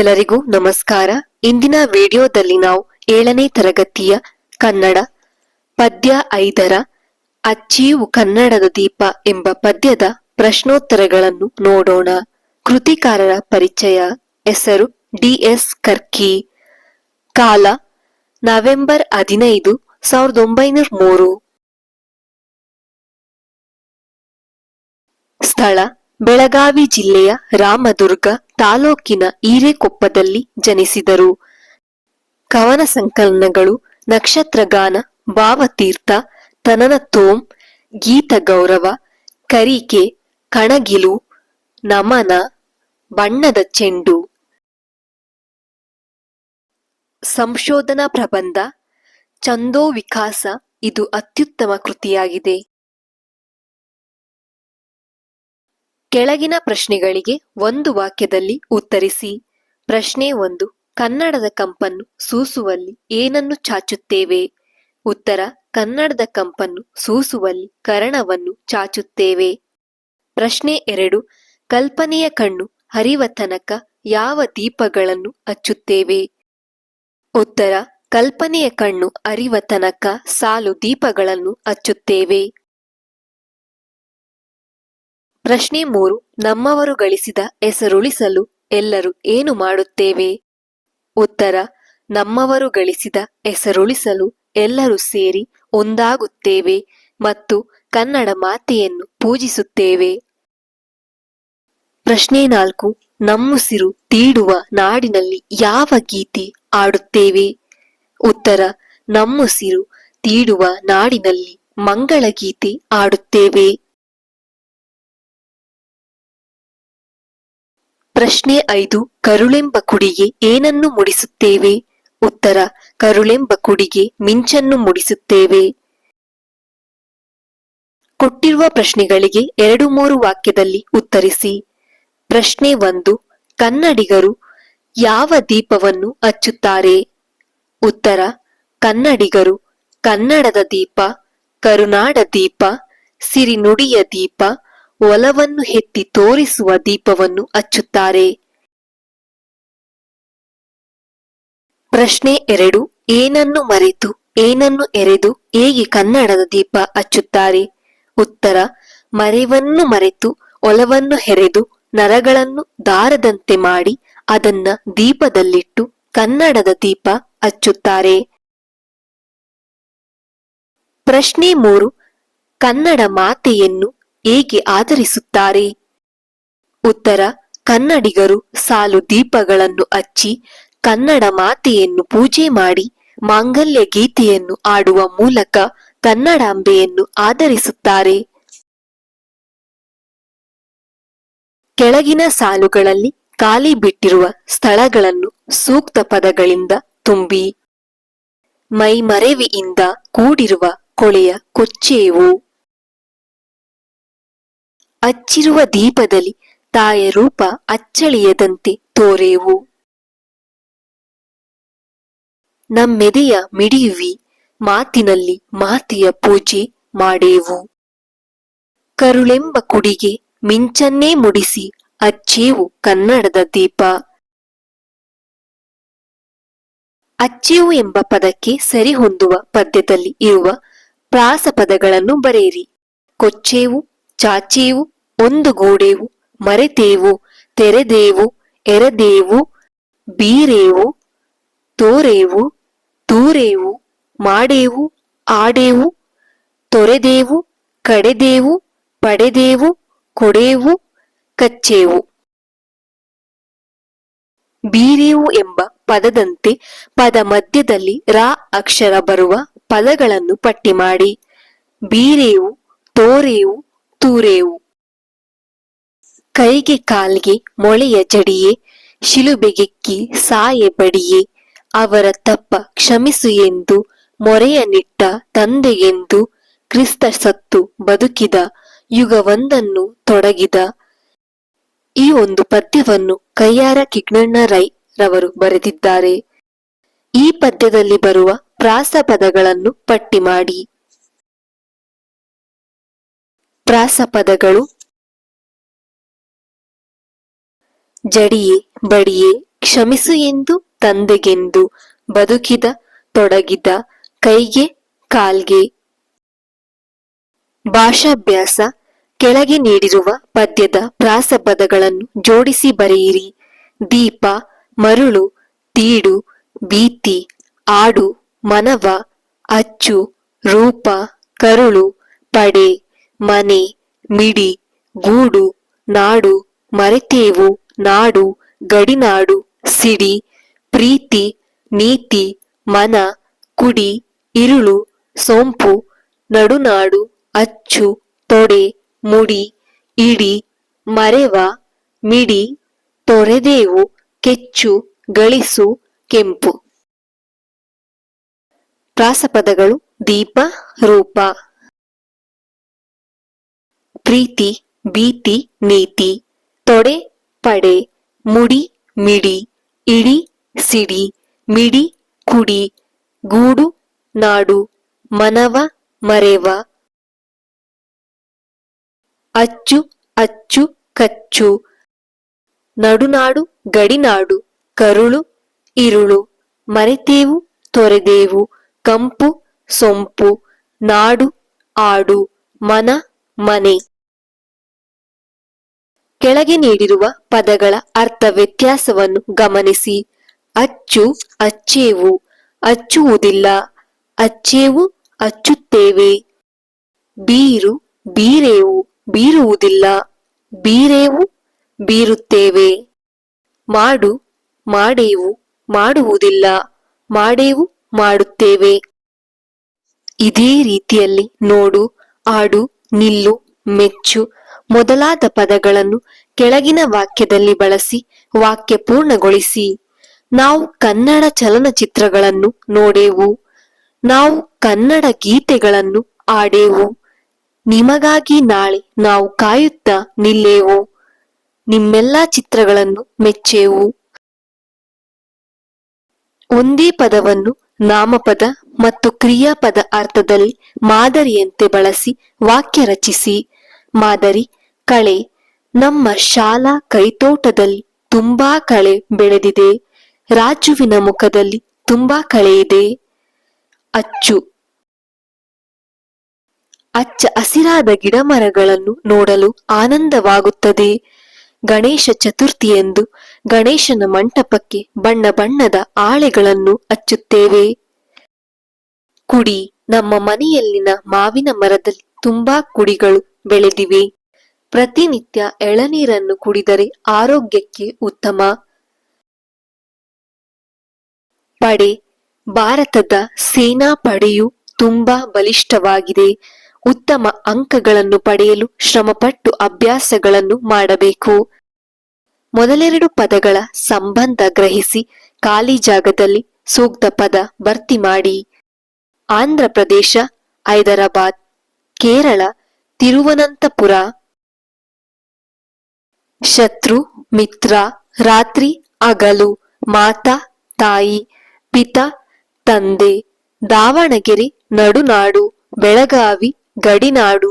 ಎಲ್ಲರಿಗೂ ನಮಸ್ಕಾರ. ಇಂದಿನ ವಿಡಿಯೋದಲ್ಲಿ ನಾವು ಏಳನೇ ತರಗತಿಯ ಕನ್ನಡ ಪದ್ಯ ಐದರ ಅಚ್ಚಿಯು ಕನ್ನಡದ ದೀಪ ಎಂಬ ಪದ್ಯದ ಪ್ರಶ್ನೋತ್ತರಗಳನ್ನು ನೋಡೋಣ. ಕೃತಿಕಾರರ ಪರಿಚಯ. ಹೆಸರು ಡಿಎಸ್ ಕರ್ಕಿ. ಕಾಲ ನವೆಂಬರ್ ಹದಿನೈದು, ಸಾವಿರದ ಒಂಬೈನೂರ ಮೂರು. ಸ್ಥಳ, ಬೆಳಗಾವಿ ಜಿಲ್ಲೆಯ ರಾಮದುರ್ಗ. ತಾಲೂಕಿನ ಈರೆಕೊಪ್ಪದಲ್ಲಿ ಜನಿಸಿದರು. ಕವನ ಸಂಕಲನಗಳು, ನಕ್ಷತ್ರಗಾನ, ಭಾವತೀರ್ಥ ತನನ ತೋಂ ಗೀತ ಗೌರವ ಕರಿಕೆ, ಕಣಗಿಲು, ನಮನ, ಬಣ್ಣದ ಚೆಂಡು. ಸಂಶೋಧನಾ ಪ್ರಬಂಧ ಚಂದೋ ವಿಕಾಸ ಇದು ಅತ್ಯುತ್ತಮ ಕೃತಿಯಾಗಿದೆ. ಕೆಳಗಿನ ಪ್ರಶ್ನೆಗಳಿಗೆ ಒಂದು ವಾಕ್ಯದಲ್ಲಿ ಉತ್ತರಿಸಿ. ಪ್ರಶ್ನೆ ಒಂದು, ಕನ್ನಡದ ಕಂಪನ್ನು ಸೂಸುವಲ್ಲಿ ಏನನ್ನು ಚಾಚುತ್ತೇವೆ? ಉತ್ತರ, ಕನ್ನಡದ ಕಂಪನ್ನು ಸೂಸುವಲ್ಲಿ ಕರಣವನ್ನು ಚಾಚುತ್ತೇವೆ. ಪ್ರಶ್ನೆ ಎರಡು, ಕಲ್ಪನೆಯ ಕಣ್ಣು ಹರಿವ ತನಕ ಯಾವ ದೀಪಗಳನ್ನು ಹಚ್ಚುತ್ತೇವೆ? ಉತ್ತರ, ಕಲ್ಪನೆಯ ಕಣ್ಣು ಅರಿವ ತನಕ ಸಾಲು ದೀಪಗಳನ್ನು ಹಚ್ಚುತ್ತೇವೆ. ಪ್ರಶ್ನೆ ಮೂರು, ನಮ್ಮವರು ಗಳಿಸಿದ ಹೆಸರುಳಿಸಲು ಎಲ್ಲರೂ ಏನು ಮಾಡುತ್ತೇವೆ? ಉತ್ತರ, ನಮ್ಮವರು ಗಳಿಸಿದ ಹೆಸರುಳಿಸಲು ಎಲ್ಲರೂ ಸೇರಿ ಒಂದಾಗುತ್ತೇವೆ ಮತ್ತು ಕನ್ನಡ ಮಾತೆಯನ್ನು ಪೂಜಿಸುತ್ತೇವೆ. ಪ್ರಶ್ನೆ ನಾಲ್ಕು ನಮ್ಮುಸಿರು ತೀಡುವ ನಾಡಿನಲ್ಲಿ ಯಾವ ಗೀತೆ ಆಡುತ್ತೇವೆ ಉತ್ತರ ನಮ್ಮುಸಿರು ತೀಡುವ ನಾಡಿನಲ್ಲಿ ಮಂಗಳ ಗೀತೆ ಆಡುತ್ತೇವೆ ಪ್ರಶ್ನೆ ಐದು, ಕರುಳೆಂಬ ಕುಡಿಗೆ ಏನನ್ನು ಮುಡಿಸುತ್ತೇವೆ? ಉತ್ತರ, ಕರುಳೆಂಬ ಕುಡಿಗೆ ಮಿಂಚನ್ನು ಮುಡಿಸುತ್ತೇವೆ. ಕೊಟ್ಟಿರುವ ಪ್ರಶ್ನೆಗಳಿಗೆ ಎರಡು ಮೂರು ವಾಕ್ಯದಲ್ಲಿ ಉತ್ತರಿಸಿ. ಪ್ರಶ್ನೆ ಒಂದು, ಕನ್ನಡಿಗರು ಯಾವ ದೀಪವನ್ನು ಹಚ್ಚುತ್ತಾರೆ? ಉತ್ತರ, ಕನ್ನಡಿಗರು ಕನ್ನಡದ ದೀಪ, ಕರುನಾಡ ದೀಪ, ಸಿರಿನುಡಿಯ ದೀಪ ಒಲವನ್ನು ಹೆತ್ತಿ ತೋರಿಸುವ ದೀಪವನ್ನು ಹಚ್ಚುತ್ತಾರೆ. ಪ್ರಶ್ನೆ ಎರಡು, ಏನನ್ನು ಮರೆತು, ಏನನ್ನು ಎರೆದು, ಹೇಗೆ ಕನ್ನಡದ ದೀಪ ಹಚ್ಚುತ್ತಾರೆ? ಉತ್ತರ, ಮರೆವನ್ನು ಮರೆತು, ಒಲವನ್ನು ಹೆರೆದು, ನರಗಳನ್ನು ದಾರದಂತೆ ಮಾಡಿ, ಅದನ್ನ ದೀಪದಲ್ಲಿಟ್ಟು ಕನ್ನಡದ ದೀಪ ಹಚ್ಚುತ್ತಾರೆ. ಪ್ರಶ್ನೆ ಮೂರು, ಕನ್ನಡ ಮಾತೆಯನ್ನು ಹೇಗೆ ಆಧರಿಸುತ್ತಾರೆ? ಉತ್ತರ, ಕನ್ನಡಿಗರು ಸಾಲು ದೀಪಗಳನ್ನು ಹಚ್ಚಿ ಕನ್ನಡ ಮಾತೆಯನ್ನು ಪೂಜೆ ಮಾಡಿ ಮಾಂಗಲ್ಯ ಗೀತೆಯನ್ನು ಆಡುವ ಮೂಲಕ ಕನ್ನಡಾಂಬೆಯನ್ನು ಆಧರಿಸುತ್ತಾರೆ. ಕೆಳಗಿನ ಸಾಲುಗಳಲ್ಲಿ ಖಾಲಿ ಬಿಟ್ಟಿರುವ ಸ್ಥಳಗಳನ್ನು ಸೂಕ್ತ ಪದಗಳಿಂದ ತುಂಬಿ. ಮೈ ಮರೆವಿಯಿಂದ ಕೂಡಿರುವ ಕೊಳೆಯ ಕೊಚ್ಚೇವು. ಅಚ್ಚಿರುವ ದೀಪದಲ್ಲಿ ತಾಯ ರೂಪ ಅಚ್ಚಳಿಯದಂತೆ ತೋರೆವು. ನಮ್ಮೆದೆಯ ಮಿಡಿಯುವಿ ಮಾತಿನಲ್ಲಿ ಮಾತೆಯ ಪೂಜೆ ಮಾಡೇವು. ಕರುಳೆಂಬ ಕುಡಿಗೆ ಮಿಂಚನ್ನೇ ಮುಡಿಸಿ ಅಚ್ಚೇವು ಕನ್ನಡದ ದೀಪ. ಅಚ್ಚೇವು ಎಂಬ ಪದಕ್ಕೆ ಸರಿಹೊಂದುವ ಪದ್ಯದಲ್ಲಿ ಇರುವ ಪ್ರಾಸ ಪದಗಳನ್ನು ಬರೆಯಿರಿ. ಕೊಚ್ಚೇವು ಚಾಚೇವು ಒಂದುಗೂಡೆವು ಮರೆತೇವು, ತೆರೆದೇವು, ಎರೆದೇವು, ಬೀರೇವು, ತೋರೇವು, ತೂರೇವು, ಮಾಡೇವು, ಆಡೇವು, ತೊರೆದೇವು, ಕಡೆದೇವು, ಪಡೆದೇವು, ಕೊಡೇವು, ಕಚ್ಚೇವು. ಬೀರೇವು ಎಂಬ ಪದದಂತೆ ಪದ ಮಧ್ಯದಲ್ಲಿ ರಾ ಅಕ್ಷರ ಬರುವ ಪದಗಳನ್ನು ಪಟ್ಟಿ ಮಾಡಿ. ಬೀರೇವು, ತೋರೇವು ತೂರೇವು. ಕೈಗೆ ಕಾಲ್ಗೆ ಮೊಳೆಯ ಜಡಿಯೇ ಶಿಲುಬೆಗೆಕ್ಕಿ ಸಾಯೆ ಬಡಿಯೇ, ಅವರ ತಪ್ಪ ಕ್ಷಮಿಸು ಎಂದು ಮೊರೆಯ ನಿಟ್ಟ ತಂದೆಗೆಂದು ಕ್ರಿಸ್ತ ಸತ್ತು ಬದುಕಿದ ಯುಗವೊಂದನ್ನು ತೊಡಗಿದ. ಈ ಒಂದು ಪದ್ಯವನ್ನು ಕೈಯಾರ ಕಿಗ್ನಣ್ಣ ರೈ ರವರು ಬರೆದಿದ್ದಾರೆ. ಈ ಪದ್ಯದಲ್ಲಿ ಬರುವ ಪ್ರಾಸ ಪದಗಳನ್ನು ಪಟ್ಟಿ ಮಾಡಿ. ಪ್ರಾಸಪದಗಳು. ಜಡಿಯೇ, ಬಡಿಯೇ, ಕ್ಷಮಿಸು ಎಂದು, ತಂದೆಗೆಂದು, ಬದುಕಿದ, ತೊಡಗಿದ, ಕೈಗೆ, ಕಾಲ್ಗೆ. ಭಾಷಾಭ್ಯಾಸ, ಕೆಳಗೆ ನೀಡಿರುವ ಪದ್ಯದ ಪ್ರಾಸಪದಗಳನ್ನು ಜೋಡಿಸಿ ಬರೆಯಿರಿ. ದೀಪ, ಮರುಳು, ತೀಡು, ಭೀತಿ, ಆಡು, ಮನವ, ಅಚ್ಚು, ರೂಪ, ಕರುಳು, ಪಡೆ. ಮನೆ, ಮಿಡಿ, ಗೂಡು, ನಾಡು, ಮರೆತೇವು, ನಾಡು, ಗಡಿನಾಡು, ಸಿಡಿ, ಪ್ರೀತಿ, ನೀತಿ, ಮನ, ಕುಡಿ, ಇರುಳು, ಸೋಂಪು, ನಡುನಾಡು, ಅಚ್ಚು, ತೊಡೆ, ಮುಡಿ, ಇಡಿ, ಮರೆವ, ಮಿಡಿ, ತೊರೆದೇವು, ಕೆಚ್ಚು, ಗಳಿಸು, ಕೆಂಪು. ಪ್ರಾಸಪದಗಳು ದೀಪ, ರೂಪ. ಪ್ರೀತಿ, ಭೀತಿ, ನೀತಿ, ತೊಡೆ, ಪಡೆ, ಮುಡಿ, ಮಿಡಿ, ಇಡಿ, ಸಿಡಿ, ಮಿಡಿ, ಕುಡಿ, ಗೂಡು, ನಾಡು, ಮನವ, ಮರೆವ. ಅಚ್ಚು ಅಚ್ಚು, ಕಚ್ಚು. ನಡುನಾಡು, ಗಡಿನಾಡು, ಕರುಳು, ಇರುಳು. ಮರೆತೇವು, ತೊರೆದೇವು. ಕಂಪು, ಸೊಂಪು. ನಾಡು, ಆಡು, ಮನ, ಮನೆ. ಕೆಳಗೆ ನೀಡಿರುವ ಪದಗಳ ಅರ್ಥ ವ್ಯತ್ಯಾಸವನ್ನು ಗಮನಿಸಿ. ಅಚ್ಚು, ಅಚ್ಚೇವು. ಅಚ್ಚುವುದಿಲ್ಲ. ಅಚ್ಚೇವು, ಅಚ್ಚುತ್ತೇವೆ. ಬೀರು, ಬೀರೇವು. ಬೀರುವುದಿಲ್ಲ. ಬೀರೇವು, ಬೀರುತ್ತೇವೆ. ಮಾಡು, ಮಾಡೇವು, ಮಾಡುವುದಿಲ್ಲ. ಮಾಡೇವು, ಮಾಡುತ್ತೇವೆ. ಇದೇ ರೀತಿಯಲ್ಲಿ ನೋಡು, ಆಡು, ನಿಲ್ಲು, ಮೆಚ್ಚು ಮೊದಲಾದ ಪದಗಳನ್ನು ಕೆಳಗಿನ ವಾಕ್ಯದಲ್ಲಿ ಬಳಸಿ ವಾಕ್ಯ ಪೂರ್ಣಗೊಳಿಸಿ. ನಾವು ಕನ್ನಡ ಚಲನಚಿತ್ರಗಳನ್ನು ನೋಡೆವು. ನಾವು ಕನ್ನಡ ಗೀತೆಗಳನ್ನು ಆಡೆವು ನಿಮಗಾಗಿ ನಾಳೆ ನಾವು ಕಾಯುತ್ತಾ ನಿಲ್ಲೆವು. ನಿಮ್ಮೆಲ್ಲಾ ಚಿತ್ರಗಳನ್ನು ಮೆಚ್ಚೆವು. ಒಂದೇ ಪದವನ್ನು ನಾಮಪದ ಮತ್ತು ಕ್ರಿಯಾಪದ ಅರ್ಥದಲ್ಲಿ ಮಾದರಿಯಂತೆ ಬಳಸಿ ವಾಕ್ಯ ರಚಿಸಿ. ಮಾದರಿ ಕಳೆ, ನಮ್ಮ ಶಾಲಾ ಕೈತೋಟದಲ್ಲಿ ತುಂಬಾ ಕಳೆ ಬೆಳೆದಿದೆ. ರಾಜುವಿನ ಮುಖದಲ್ಲಿ ತುಂಬಾ ಕಳೆ ಇದೆ. ಅಚ್ಚು. ಅಚ್ಚ ಹಸಿರಾದ ಗಿಡಮರಗಳನ್ನು ನೋಡಲು ಆನಂದವಾಗುತ್ತದೆ. ಗಣೇಶ ಚತುರ್ಥಿಯಂದು ಗಣೇಶನ ಮಂಟಪಕ್ಕೆ ಬಣ್ಣ ಬಣ್ಣದ ಆಳೆಗಳನ್ನು ಹಚ್ಚುತ್ತೇವೆ. ಕುಡಿ, ನಮ್ಮ ಮನೆಯಲ್ಲಿನ ಮಾವಿನ ಮರದಲ್ಲಿ ತುಂಬಾ ಕುಡಿಗಳು ಬೆಳೆದಿವೆ. ಪ್ರತಿನಿತ್ಯ ಎಳನೀರನ್ನು ಕುಡಿದರೆ ಆರೋಗ್ಯಕ್ಕೆ ಉತ್ತಮ. ಪಡೆ, ಭಾರತದ ಸೇನಾ ಪಡೆಯು ತುಂಬಾ ಬಲಿಷ್ಠವಾಗಿದೆ. ಉತ್ತಮ ಅಂಕಗಳನ್ನು ಪಡೆಯಲು ಶ್ರಮಪಟ್ಟು ಅಭ್ಯಾಸಗಳನ್ನು ಮಾಡಬೇಕು. ಮೊದಲೆರಡು ಪದಗಳ ಸಂಬಂಧ ಗ್ರಹಿಸಿ ಖಾಲಿ ಜಾಗದಲ್ಲಿ ಸೂಕ್ತ ಪದ ಭರ್ತಿ ಮಾಡಿ. ಆಂಧ್ರ ಪ್ರದೇಶ ಹೈದರಾಬಾದ್, ಕೇರಳ, ತಿರುವನಂತಪುರ. ಶತ್ರು, ಮಿತ್ರ, ರಾತ್ರಿ ಅಗಲು ಮಾತಾ, ತಾಯಿ, ಪಿತ, ತಂದೆ, ದಾವಣಗೆರೆ, ನಡುನಾಡು, ಬೆಳಗಾವಿ, ಗಡಿನಾಡು.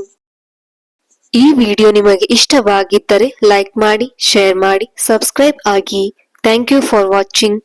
ಈ ವಿಡಿಯೋ ನಿಮಗೆ ಇಷ್ಟವಾಗಿದ್ದರೆ ಲೈಕ್ ಮಾಡಿ, ಶೇರ್ ಮಾಡಿ, ಸಬ್ಸ್ಕ್ರೈಬ್ ಆಗಿ. Thank you for watching.